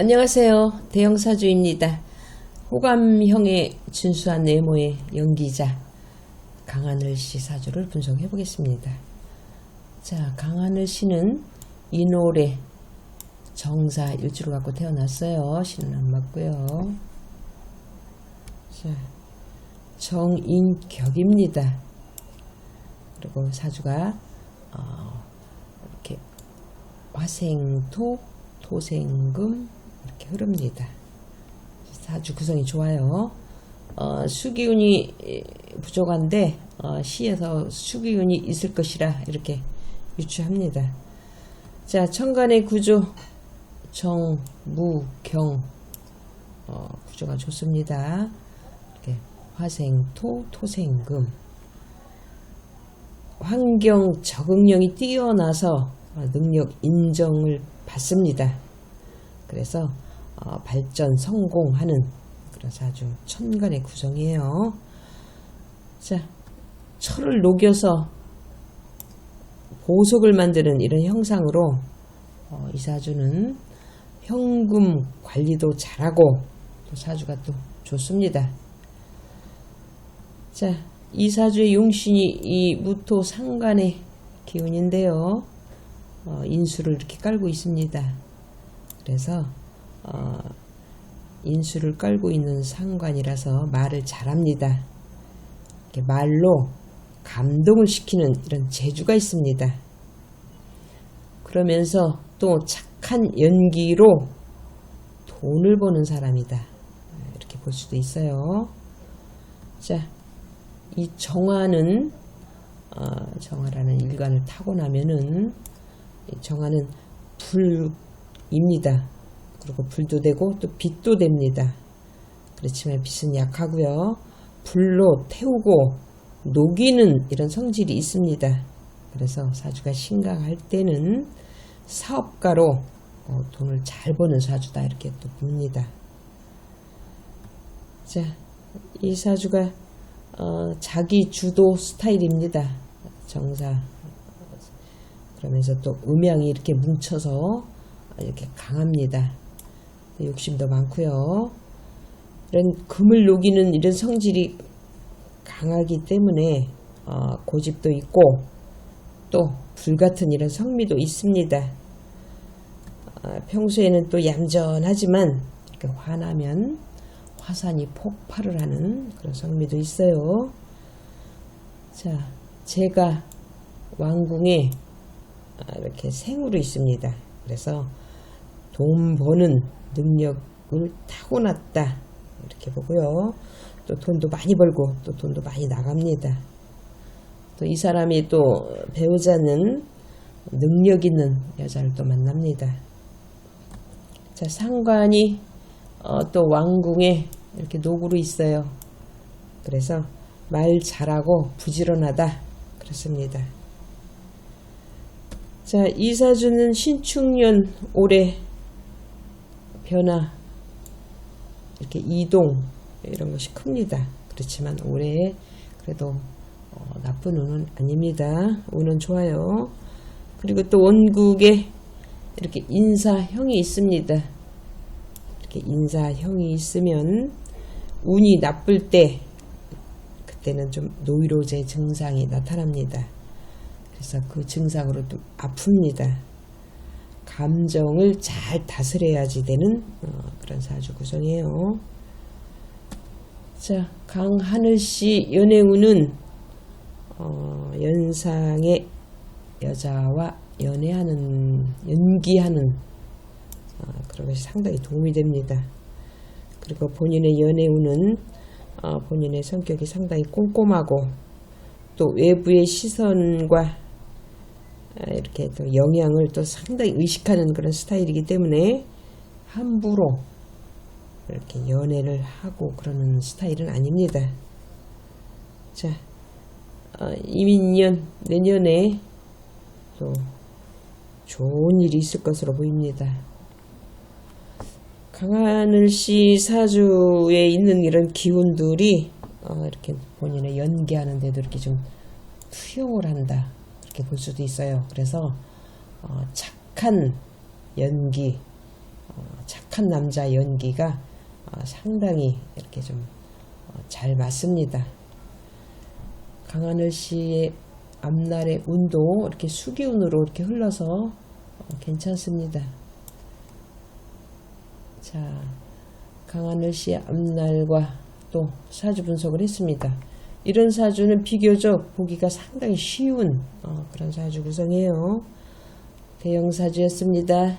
안녕하세요. 대형사주입니다. 호감형의 준수한 외모의 연기자 강하늘 씨 사주를 분석해 보겠습니다. 자, 강하늘 씨는 이노래 정사 일주를 갖고 태어났어요. 신은 안 맞고요. 자, 정인격입니다. 그리고 사주가 어, 이렇게 화생토, 토생금 흐릅니다. 사주 구성이 좋아요. 어, 수기운이 부족한데 어, 시에서 수기운이 있을 것이라 이렇게 유추합니다. 자, 천간의 구조 정, 무, 경 어, 구조가 좋습니다. 이렇게 화생, 토, 토생금 환경 적응력이 뛰어나서 능력 인정을 받습니다. 그래서 어, 발전 성공하는 그래서 아주 천간의 구성이에요. 자, 철을 녹여서 보석을 만드는 이런 형상으로 어, 이 사주는 현금 관리도 잘하고 또 사주가 또 좋습니다. 자, 이 사주의 용신이 이 무토 상간의 기운인데요. 어, 인수를 이렇게 깔고 있습니다. 그래서 어, 인수를 깔고 있는 상관이라서 말을 잘합니다. 말로 감동을 시키는 이런 재주가 있습니다. 그러면서 또 착한 연기로 돈을 버는 사람이다. 이렇게 볼 수도 있어요. 자, 이 정화는 어, 정화라는 일관을 타고 나면은 정화는 불입니다. 그리고 불도 되고 또 빛도 됩니다. 그렇지만 빛은 약하고요. 불로 태우고 녹이는 이런 성질이 있습니다. 그래서 사주가 심각할 때는 사업가로 어, 돈을 잘 버는 사주다 이렇게 또 봅니다. 자, 이 사주가 어, 자기 주도 스타일입니다. 정사 그러면서 또 음양이 이렇게 뭉쳐서 이렇게 강합니다. 욕심도 많고요. 이런 금을 녹이는 이런 성질이 강하기 때문에 어, 고집도 있고 또 불같은 이런 성미도 있습니다. 어, 평소에는 또 얌전하지만 이렇게 화나면 화산이 폭발을 하는 그런 성미도 있어요. 자, 제가 왕궁에 아, 이렇게 생으로 있습니다. 그래서 돈 버는 능력을 타고났다. 이렇게 보고요. 또 돈도 많이 벌고 또 돈도 많이 나갑니다. 또 이 사람이 또 배우자는 능력 있는 여자를 또 만납니다. 자, 상관이 어, 또 왕궁에 이렇게 노구로 있어요. 그래서 말 잘하고 부지런하다. 그렇습니다. 자, 이사주는 신축년 올해 변화, 이렇게 이동 이런 것이 큽니다. 그렇지만 올해 그래도 어, 나쁜 운은 아닙니다. 운은 좋아요. 그리고 또 원국에 이렇게 인사형이 있습니다. 이렇게 인사형이 있으면 운이 나쁠 때 그때는 좀 노이로제 증상이 나타납니다. 그래서 그 증상으로 좀 아픕니다. 감정을 잘 다스려야지 되는 어, 그런 사주 구성이에요. 자, 강하늘 씨 연애운은 어, 연상의 여자와 연애하는 연기하는 어, 그런 것이 상당히 도움이 됩니다. 그리고 본인의 연애운은 어, 본인의 성격이 상당히 꼼꼼하고 또 외부의 시선과 아, 이렇게 또 영향을 또 상당히 의식하는 그런 스타일이기 때문에 함부로 이렇게 연애를 하고 그러는 스타일은 아닙니다. 자, 어, 이민년 내년에 또 좋은 일이 있을 것으로 보입니다. 강하늘 씨 사주에 있는 이런 기운들이 어, 이렇게 본인의 연기하는 데도 이렇게 좀 투영을 한다. 이렇게 볼 수도 있어요. 그래서 어, 착한 연기, 어, 착 착한 남자 연기가 어, 상당히 이렇게 좀잘 맞습니다. 강하늘 씨의 앞날의 운도 이렇게 수기운으로 이렇게 흘러서 어, 괜찮습니다. 자, 강하늘 씨의 앞날과 또 사주 분석을 했습니다. 이런 사주는 비교적 보기가 상당히 쉬운 어, 그런 사주 구성이에요. 대형 사주였습니다.